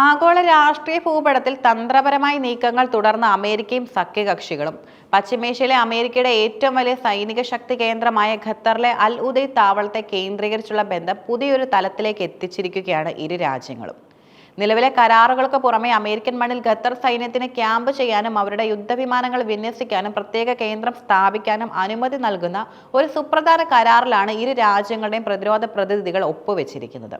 ആഗോള രാഷ്ട്രീയ ഭൂപടത്തിൽ തന്ത്രപരമായ നീക്കങ്ങൾ തുടർന്ന അമേരിക്കയും സഖ്യകക്ഷികളും. പശ്ചിമേഷ്യയിലെ അമേരിക്കയുടെ ഏറ്റവും വലിയ സൈനിക ശക്തി കേന്ദ്രമായ ഖത്തറിലെ അൽ ഉദയ് താവളത്തെ കേന്ദ്രീകരിച്ചുള്ള ബന്ധം പുതിയൊരു തലത്തിലേക്ക് എത്തിച്ചിരിക്കുകയാണ് ഇരു രാജ്യങ്ങളും. നിലവിലെ കരാറുകൾക്ക് പുറമെ അമേരിക്കൻ മണ്ണിൽ ഖത്തർ സൈന്യത്തിന് ക്യാമ്പ് ചെയ്യാനും അവരുടെ യുദ്ധവിമാനങ്ങൾ വിന്യസിക്കാനും പ്രത്യേക കേന്ദ്രം സ്ഥാപിക്കാനും അനുമതി നൽകുന്ന ഒരു സുപ്രധാന കരാറിലാണ് ഇരു രാജ്യങ്ങളുടെയും പ്രതിരോധ പ്രതിനിധികൾ ഒപ്പുവെച്ചിരിക്കുന്നത്.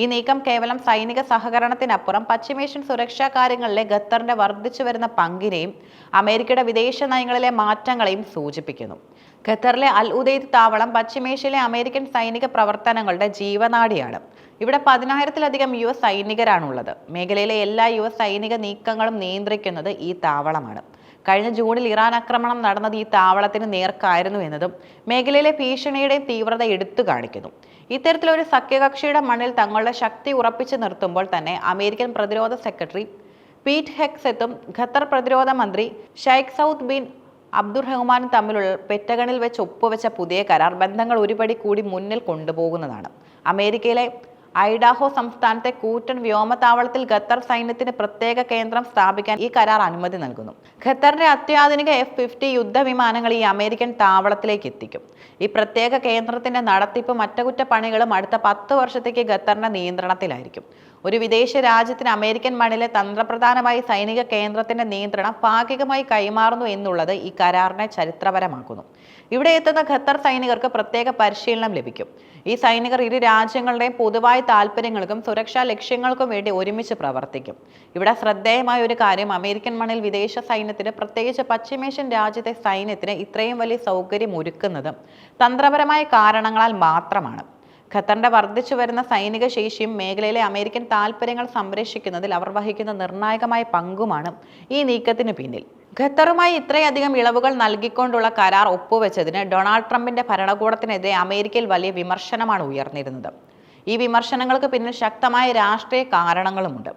ഈ നീക്കം കേവലം സൈനിക സഹകരണത്തിനപ്പുറം പശ്ചിമേഷ്യൻ സുരക്ഷാ കാര്യങ്ങളിലെ ഖത്തറിന്റെ വർദ്ധിച്ചു വരുന്ന പങ്കിനെയും അമേരിക്കയുടെ വിദേശ നയങ്ങളിലെ മാറ്റങ്ങളെയും സൂചിപ്പിക്കുന്നു. ഖത്തറിലെ അൽ ഉദൈദ് താവളം പശ്ചിമേഷ്യയിലെ അമേരിക്കൻ സൈനിക പ്രവർത്തനങ്ങളുടെ ജീവനാടിയാണ്. ഇവിടെ പതിനായിരത്തിലധികം യു എസ് സൈനികരാണുള്ളത്. മേഖലയിലെ എല്ലാ യു എസ് സൈനിക നീക്കങ്ങളും നിയന്ത്രിക്കുന്നത് ഈ താവളമാണ്. കഴിഞ്ഞ ജൂണിൽ ഇറാൻ ആക്രമണം നടന്നത് ഈ താവളത്തിന് നേർക്കായിരുന്നു എന്നതും മേഖലയിലെ ഭീഷണിയുടെയും തീവ്രത എടുത്തു കാണിക്കുന്നു. ഇത്തരത്തിലൊരു സഖ്യകക്ഷിയുടെ മണ്ണിൽ തങ്ങളുടെ ശക്തി ഉറപ്പിച്ചു നിർത്തുമ്പോൾ തന്നെ അമേരിക്കൻ പ്രതിരോധ സെക്രട്ടറി പീറ്റ് ഹെക്സെത്തും ഖത്തർ പ്രതിരോധ മന്ത്രി ഷൈഖ് സൗദ് ബിൻ അബ്ദുറഹ്മാനും തമ്മിലുള്ള പെറ്റഗണിൽ വെച്ച് ഒപ്പുവെച്ച പുതിയ കരാർ ബന്ധങ്ങൾ ഒരുപടി കൂടി മുന്നിൽ കൊണ്ടുപോകുന്നതാണ്. അമേരിക്കയിലെ ഐഡാഹോ സംസ്ഥാനത്തെ കൂറ്റൻ വ്യോമത്താവളത്തിൽ ഖത്തർ സൈന്യത്തിന് പ്രത്യേക കേന്ദ്രം സ്ഥാപിക്കാൻ ഈ കരാർ അനുമതി നൽകുന്നു. ഖത്തറിന്റെ അത്യാധുനിക എഫ് ഫിഫ്റ്റി യുദ്ധവിമാനങ്ങൾ ഈ അമേരിക്കൻ താവളത്തിലേക്ക് എത്തിക്കും. ഈ പ്രത്യേക കേന്ദ്രത്തിന്റെ നടത്തിപ്പും അറ്റകുറ്റപ്പണികളും അടുത്ത പത്ത് വർഷത്തേക്ക് ഖത്തറിന്റെ നിയന്ത്രണത്തിലായിരിക്കും. ഒരു വിദേശ രാജ്യത്തിന് അമേരിക്കൻ മണ്ണിലെ തന്ത്രപ്രധാനമായി സൈനിക കേന്ദ്രത്തിന്റെ നിയന്ത്രണം ഭാഗികമായി കൈമാറുന്നു എന്നുള്ളത് ഈ കരാറിനെ ചരിത്രപരമാക്കുന്നു. ഇവിടെ എത്തുന്ന ഖത്തർ സൈനികർക്ക് പ്രത്യേക പരിശീലനം ലഭിക്കും. ഈ സൈനികർ ഇരു രാജ്യങ്ങളുടെയും പൊതുവായ താല്പര്യങ്ങൾക്കും സുരക്ഷാ ലക്ഷ്യങ്ങൾക്കും വേണ്ടി ഒരുമിച്ച് പ്രവർത്തിക്കും. ഇവിടെ ശ്രദ്ധേയമായ ഒരു കാര്യം അമേരിക്കൻ മണ്ണിൽ വിദേശ സൈന്യത്തിന് പ്രത്യേകിച്ച് പശ്ചിമേഷ്യൻ രാജ്യത്തെ സൈന്യത്തിന് ഇത്രയും വലിയ സൗകര്യം ഒരുക്കുന്നത് തന്ത്രപരമായ കാരണങ്ങളാൽ മാത്രമാണ്. ഖത്തറിന്റെ വർദ്ധിച്ചു വരുന്ന സൈനിക ശേഷിയും മേഖലയിലെ അമേരിക്കൻ താൽപ്പര്യങ്ങൾ സംരക്ഷിക്കുന്നതിൽ അവർ വഹിക്കുന്ന നിർണായകമായ പങ്കുമാണ് ഈ നീക്കത്തിന് പിന്നിൽ. ഖത്തറുമായി ഇത്രയധികം ഇളവുകൾ നൽകിക്കൊണ്ടുള്ള കരാർ ഒപ്പുവെച്ചതിന് ഡൊണാൾഡ് ട്രംപിന്റെ ഭരണകൂടത്തിനെതിരെ അമേരിക്കയിൽ വലിയ വിമർശനമാണ് ഉയർന്നിരുന്നത്. ഈ വിമർശനങ്ങൾക്ക് പിന്നിൽ ശക്തമായ രാഷ്ട്രീയ കാരണങ്ങളുമുണ്ട്.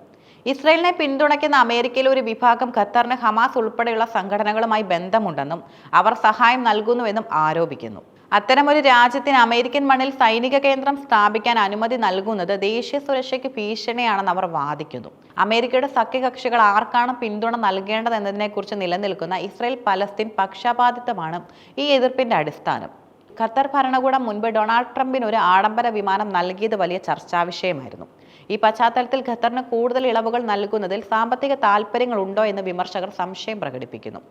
ഇസ്രയേലിനെ പിന്തുണയ്ക്കുന്ന അമേരിക്കയിലെ ഒരു വിഭാഗം ഖത്തറിന് ഹമാസ് ഉൾപ്പെടെയുള്ള സംഘടനകളുമായി ബന്ധമുണ്ടെന്നും അവർ സഹായം നൽകുന്നുവെന്നും ആരോപിക്കുന്നു. അത്തരമൊരു രാജ്യത്തിന് അമേരിക്കൻ മണ്ണിൽ സൈനിക കേന്ദ്രം സ്ഥാപിക്കാൻ അനുമതി നൽകുന്നത് ദേശീയ സുരക്ഷയ്ക്ക് ഭീഷണിയാണെന്ന് അവർ വാദിക്കുന്നു. അമേരിക്കയുടെ സഖ്യകക്ഷികൾ ആർക്കാണ് പിന്തുണ നൽകേണ്ടതെന്നതിനെക്കുറിച്ച് നിലനിൽക്കുന്ന ഇസ്രയേൽ പലസ്തീൻ പക്ഷപാതിത്വമാണ് ഈ എതിർപ്പിന്റെ അടിസ്ഥാനം. ഖത്തർ ഭരണകൂടം മുൻപ് ഡൊണാൾഡ് ട്രംപിന് ഒരു ആഡംബര വിമാനം നൽകിയത് വലിയ ചർച്ചാ വിഷയമായിരുന്നു. ഈ പശ്ചാത്തലത്തിൽ ഖത്തറിന് കൂടുതൽ ഇളവുകൾ നൽകുന്നതിൽ സാമ്പത്തിക താല്പര്യങ്ങൾ ഉണ്ടോ എന്ന് വിമർശകർ സംശയം പ്രകടിപ്പിക്കുന്നു.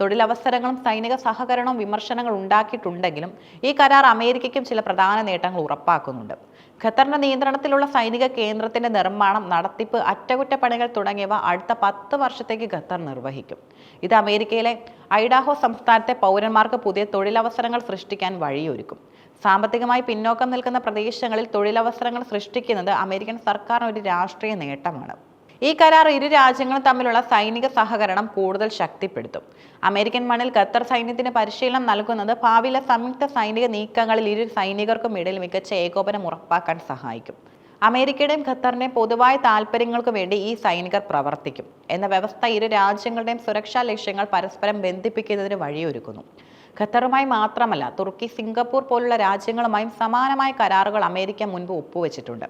തൊഴിലവസരങ്ങളും സൈനിക സഹകരണവും വിമർശനങ്ങൾ ഉണ്ടാക്കിയിട്ടുണ്ടെങ്കിലും ഈ കരാർ അമേരിക്കയ്ക്കും ചില പ്രധാന നേട്ടങ്ങൾ ഉറപ്പാക്കുന്നുണ്ട്. ഖത്തറിന്റെ നിയന്ത്രണത്തിലുള്ള സൈനിക കേന്ദ്രത്തിന്റെ നിർമ്മാണം നടത്തിപ്പ് അറ്റകുറ്റപ്പണികൾ തുടങ്ങിയവ അടുത്ത പത്ത് വർഷത്തേക്ക് ഖത്തർ നിർവഹിക്കും. ഇത് അമേരിക്കയിലെ ഐഡാഹോ സംസ്ഥാനത്തെ പൗരന്മാർക്ക് പുതിയ തൊഴിലവസരങ്ങൾ സൃഷ്ടിക്കാൻ വഴിയൊരുക്കും. സാമ്പത്തികമായി പിന്നോക്കം നിൽക്കുന്ന പ്രദേശങ്ങളിൽ തൊഴിലവസരങ്ങൾ സൃഷ്ടിക്കുന്നത് അമേരിക്കൻ സർക്കാരിന് ഒരു രാഷ്ട്രീയ നേട്ടമാണ്. ഈ കരാർ ഇരു രാജ്യങ്ങളും തമ്മിലുള്ള സൈനിക സഹകരണം കൂടുതൽ ശക്തിപ്പെടുത്തും. അമേരിക്കൻ മണ്ണിൽ ഖത്തർ സൈന്യത്തിന് പരിശീലനം നൽകുന്നത് ഭാവിയിലെ സംയുക്ത സൈനിക നീക്കങ്ങളിൽ ഇരു സൈനികർക്കും ഇടയിൽ മികച്ച ഏകോപനം ഉറപ്പാക്കാൻ സഹായിക്കും. അമേരിക്കയുടെയും ഖത്തറിന്റെയും പൊതുവായ താല്പര്യങ്ങൾക്ക് വേണ്ടി ഈ സൈനികർ പ്രവർത്തിക്കും. എന്ന വ്യവസ്ഥ ഇരു രാജ്യങ്ങളുടെയും സുരക്ഷാ ലക്ഷ്യങ്ങൾ പരസ്പരം ബന്ധിപ്പിക്കുന്നതിന് വഴിയൊരുക്കുന്നു. ഖത്തറുമായി മാത്രമല്ല തുർക്കി സിംഗപ്പൂർ പോലുള്ള രാജ്യങ്ങളുമായും സമാനമായ കരാറുകൾ അമേരിക്ക മുൻപ് ഒപ്പുവെച്ചിട്ടുണ്ട്.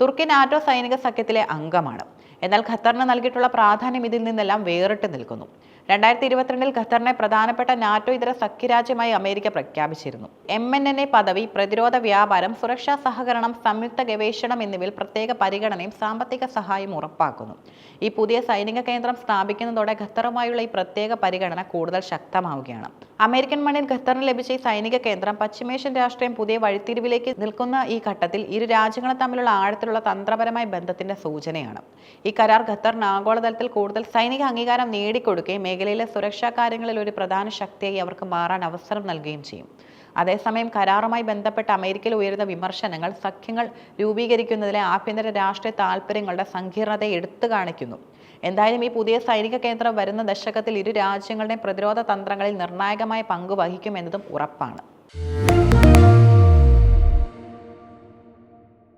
തുർക്കി നാറ്റോ സൈനിക സഖ്യത്തിലെ അംഗമാണ്. എന്നാൽ ഖത്തറിന് നൽകിയിട്ടുള്ള പ്രാധാന്യം ഇതിൽ നിന്നെല്ലാം വേറിട്ട് നിൽക്കുന്നു. രണ്ടായിരത്തി ഇരുപത്തിരണ്ടിൽ ഖത്തറിനെ പ്രധാനപ്പെട്ട നാറ്റോ ഇതര സഖ്യരാജ്യമായി അമേരിക്ക പ്രഖ്യാപിച്ചിരുന്നു. എം എൻ എൻ എ പദവി പ്രതിരോധ വ്യാപാരം സുരക്ഷാ സഹകരണം സംയുക്ത ഗവേഷണം എന്നിവയിൽ പ്രത്യേക പരിഗണനയും സാമ്പത്തിക സഹായം ഉറപ്പാക്കുന്നു. ഈ പുതിയ സൈനിക കേന്ദ്രം സ്ഥാപിക്കുന്നതോടെ ഖത്തറുമായുള്ള ഈ പ്രത്യേക പരിഗണന കൂടുതൽ ശക്തമാവുകയാണ്. അമേരിക്കൻ മണ്ണിൽ ഖത്തറിന് ലഭിച്ച ഈ സൈനിക കേന്ദ്രം പശ്ചിമേഷ്യൻ രാഷ്ട്രീയം പുതിയ വഴിത്തിരിവിലേക്ക് നിൽക്കുന്ന ഈ ഘട്ടത്തിൽ ഇരു രാജ്യങ്ങളും തമ്മിലുള്ള ആഴത്തിലുള്ള തന്ത്രപരമായ ബന്ധത്തിന്റെ സൂചനയാണ്. ഈ കരാർ ഖത്തറിന് ആഗോളതലത്തിൽ കൂടുതൽ സൈനിക അംഗീകാരം നേടിക്കൊടുക്കുകയും മേഖലയിലെ സുരക്ഷാ കാര്യങ്ങളിൽ ഒരു പ്രധാന ശക്തിയായി അവർക്ക് മാറാൻ അവസരം നൽകുകയും ചെയ്യും. അതേസമയം കരാറുമായി ബന്ധപ്പെട്ട അമേരിക്കയിൽ ഉയരുന്ന വിമർശനങ്ങൾ സഖ്യങ്ങൾ രൂപീകരിക്കുന്നതിലെ ആഭ്യന്തര രാഷ്ട്രീയ താൽപ്പര്യങ്ങളുടെ സങ്കീർണതയെ എടുത്തു കാണിക്കുന്നു. എന്തായാലും ഈ പുതിയ സൈനിക കേന്ദ്രം വരുന്ന ദശകത്തിൽ ഇരു രാജ്യങ്ങളുടെയും പ്രതിരോധ തന്ത്രങ്ങളിൽ നിർണായകമായ പങ്ക് വഹിക്കുമെന്നതും ഉറപ്പാണ്.